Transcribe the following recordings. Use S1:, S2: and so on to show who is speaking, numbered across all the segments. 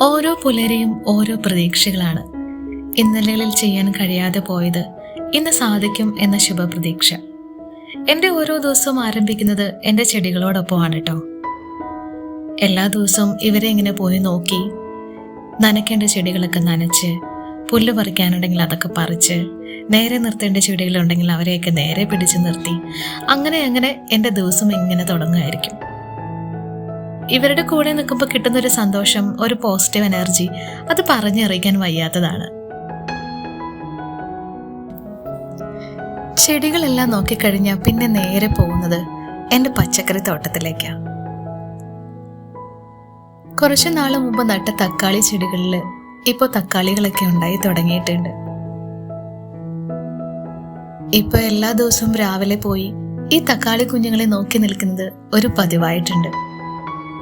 S1: ഓരോ പുലരെയും ഓരോ പ്രതീക്ഷകളാണ്. ഇന്നലകളിൽ ചെയ്യാൻ കഴിയാതെ പോയത് ഇന്ന് സാധിക്കും എന്ന ശുഭപ്രതീക്ഷ. എന്റെ ഓരോ ദിവസവും ആരംഭിക്കുന്നത് എന്റെ ചെടികളോടൊപ്പമാണ് കേട്ടോ എല്ലാ ദിവസവും ഇവരെ ഇങ്ങനെ പോയി നോക്കി നനയ്ക്കേണ്ട ചെടികളൊക്കെ നനച്ച് പുല്ല് പറിക്കാനുണ്ടെങ്കിൽ അതൊക്കെ പറിച്ച് നേരെ നിർത്തേണ്ട ചെടികളുണ്ടെങ്കിൽ അവരെയൊക്കെ നേരെ പിടിച്ചു നിർത്തി അങ്ങനെ അങ്ങനെ എന്റെ ദിവസം ഇങ്ങനെ തുടങ്ങുമായിരിക്കും. ഇവരുടെ കൂടെ നിൽക്കുമ്പോൾ കിട്ടുന്ന ഒരു സന്തോഷം ഒരു പോസിറ്റീവ് എനർജി അത് പറഞ്ഞറിയിക്കാൻ വയ്യാത്തതാണ്. ചെടികളെല്ലാം നോക്കിക്കഴിഞ്ഞാൽ പിന്നെ നേരെ പോകുന്നത് എന്റെ പച്ചക്കറി തോട്ടത്തിലേക്കാണ് കുറച്ചു നാൾ മുമ്പ് നട്ട തക്കാളി ചെടികളിൽ ഇപ്പോൾ തക്കാളികളൊക്കെ ഉണ്ടായി തുടങ്ങിയിട്ടുണ്ട്. ഇപ്പൊ എല്ലാ ദിവസവും രാവിലെ പോയി ഈ തക്കാളി കുഞ്ഞുങ്ങളെ നോക്കി നിൽക്കുന്നത് ഒരു പതിവായിട്ടുണ്ട്.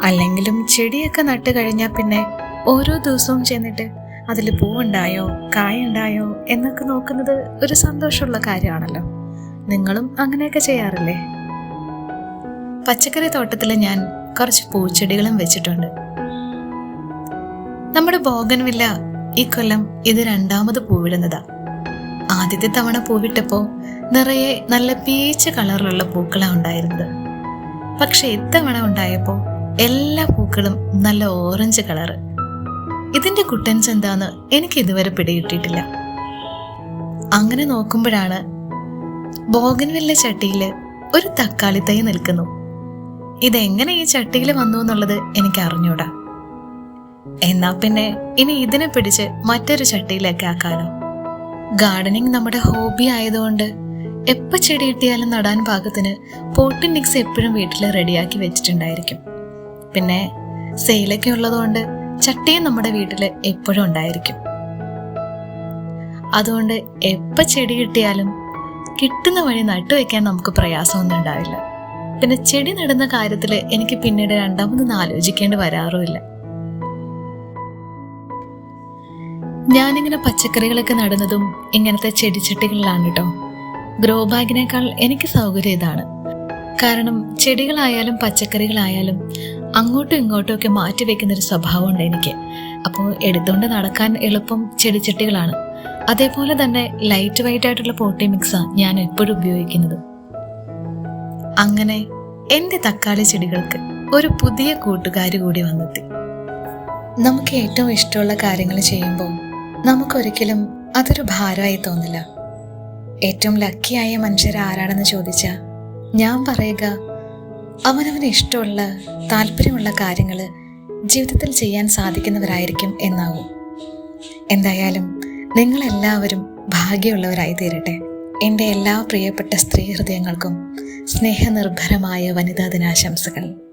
S1: അല്ലെങ്കിലും ചെടിയൊക്കെ നട്ട് കഴിഞ്ഞാൽ പിന്നെ ഓരോ ദിവസവും ചെന്നിട്ട് അതിൽ പൂവുണ്ടായോ കായുണ്ടായോ എന്നൊക്കെ നോക്കുന്നത് ഒരു സന്തോഷമുള്ള കാര്യമാണല്ലോ. നിങ്ങളും അങ്ങനെയൊക്കെ ചെയ്യാറില്ലേ? പച്ചക്കറി തോട്ടത്തിൽ ഞാൻ കുറച്ച് പൂച്ചെടികളും വെച്ചിട്ടുണ്ട്. നമ്മുടെ ബോഗൻവില്ല ഈ കൊല്ലം ഇത് രണ്ടാമത് പൂവിടുന്നതാ. ആദ്യത്തെ തവണ പൂവിട്ടപ്പോ നിറയെ നല്ല പീച്ച കളറിലുള്ള പൂക്കളാണ് ഉണ്ടായിരുന്നത്. പക്ഷെ ഇത്തവണ ഉണ്ടായപ്പോ എല്ലാ പൂക്കളും നല്ല ഓറഞ്ച് കളറ് ഇതിന്റെ കുട്ടൻസ് എന്താന്ന് എനിക്ക് ഇതുവരെ പിടികിട്ടിയിട്ടില്ല. അങ്ങനെ നോക്കുമ്പോഴാണ് ബോഗൻവില്ല ചട്ടിയിൽ ഒരു തക്കാളി തൈ നിൽക്കുന്നു. ഇതെങ്ങനെ ഈ ചട്ടിയിൽ വന്നു എന്നുള്ളത് എനിക്ക് അറിഞ്ഞൂടാ. എന്നാ പിന്നെ ഇനി ഇതിനെ പിടിച്ച് മറ്റൊരു ചട്ടിയിലേക്ക് ആക്കാനോ? ഗാർഡനിങ് നമ്മുടെ ഹോബി ആയതുകൊണ്ട് എപ്പോൾ ചെടി കിട്ടിയാലും നടാൻ പാകത്തിന് പോട്ടിൻ മിക്സ് എപ്പോഴും വീട്ടിൽ റെഡിയാക്കി വെച്ചിട്ടുണ്ടായിരിക്കും. പിന്നെ സെയിലൊക്കെ ഉള്ളതുകൊണ്ട് ചട്ടിയും നമ്മുടെ വീട്ടിൽ എപ്പോഴും ഉണ്ടായിരിക്കും. അതുകൊണ്ട് എപ്പ ചെടി കിട്ടിയാലും കിട്ടുന്ന വഴി നട്ടുവെക്കാൻ നമുക്ക് പ്രയാസമൊന്നും ഉണ്ടാവില്ല. പിന്നെ ചെടി നടുന്ന കാര്യത്തിൽ എനിക്ക് പിന്നീട് രണ്ടാമതൊന്നും ആലോചിക്കേണ്ടി വരാറുമില്ല. ഞാനിങ്ങനെ പച്ചക്കറികളൊക്കെ നടുന്നതും ഇങ്ങനത്തെ ചെടിച്ചട്ടികളിലാണ് കേട്ടോ ഗ്രോ ബാഗിനേക്കാൾ എനിക്ക് സൗകര്യം ഇതാണ്. കാരണം ചെടികളായാലും പച്ചക്കറികളായാലും അങ്ങോട്ടും ഇങ്ങോട്ടും ഒക്കെ മാറ്റി വെക്കുന്ന ഒരു സ്വഭാവമുണ്ട് എനിക്ക്. അപ്പോൾ എടുത്തുകൊണ്ട് നടക്കാൻ എളുപ്പം ചെടിച്ചട്ടികളാണ്. അതേപോലെ തന്നെ ലൈറ്റ് വെയിറ്റ് ആയിട്ടുള്ള പോട്ടി മിക്സാണ് ഞാൻ എപ്പോഴും ഉപയോഗിക്കുന്നത്. അങ്ങനെ എന്റെ തക്കാളി ചെടികൾക്ക് ഒരു പുതിയ കൂട്ടുകാരി കൂടി വന്നെത്തി. നമുക്ക് ഏറ്റവും ഇഷ്ടമുള്ള കാര്യങ്ങൾ ചെയ്യുമ്പോൾ നമുക്കൊരിക്കലും അതൊരു ഭാരമായി തോന്നില്ല. ഏറ്റവും ലക്കിയായ മനുഷ്യർ ആരാണെന്ന് ചോദിച്ചാൽ ഞാൻ പറയുക അവനവന് ഇഷ്ടമുള്ള താല്പര്യമുള്ള കാര്യങ്ങൾ ജീവിതത്തിൽ ചെയ്യാൻ സാധിക്കുന്നവരായിരിക്കും എന്നാവും. എന്തായാലും നിങ്ങളെല്ലാവരും ഭാഗ്യമുള്ളവരായി തീരട്ടെ എന്റെ എല്ലാ പ്രിയപ്പെട്ട സ്ത്രീ ഹൃദയങ്ങൾക്കും സ്നേഹനിർഭരമായ വനിതാ ദിനാശംസകൾ.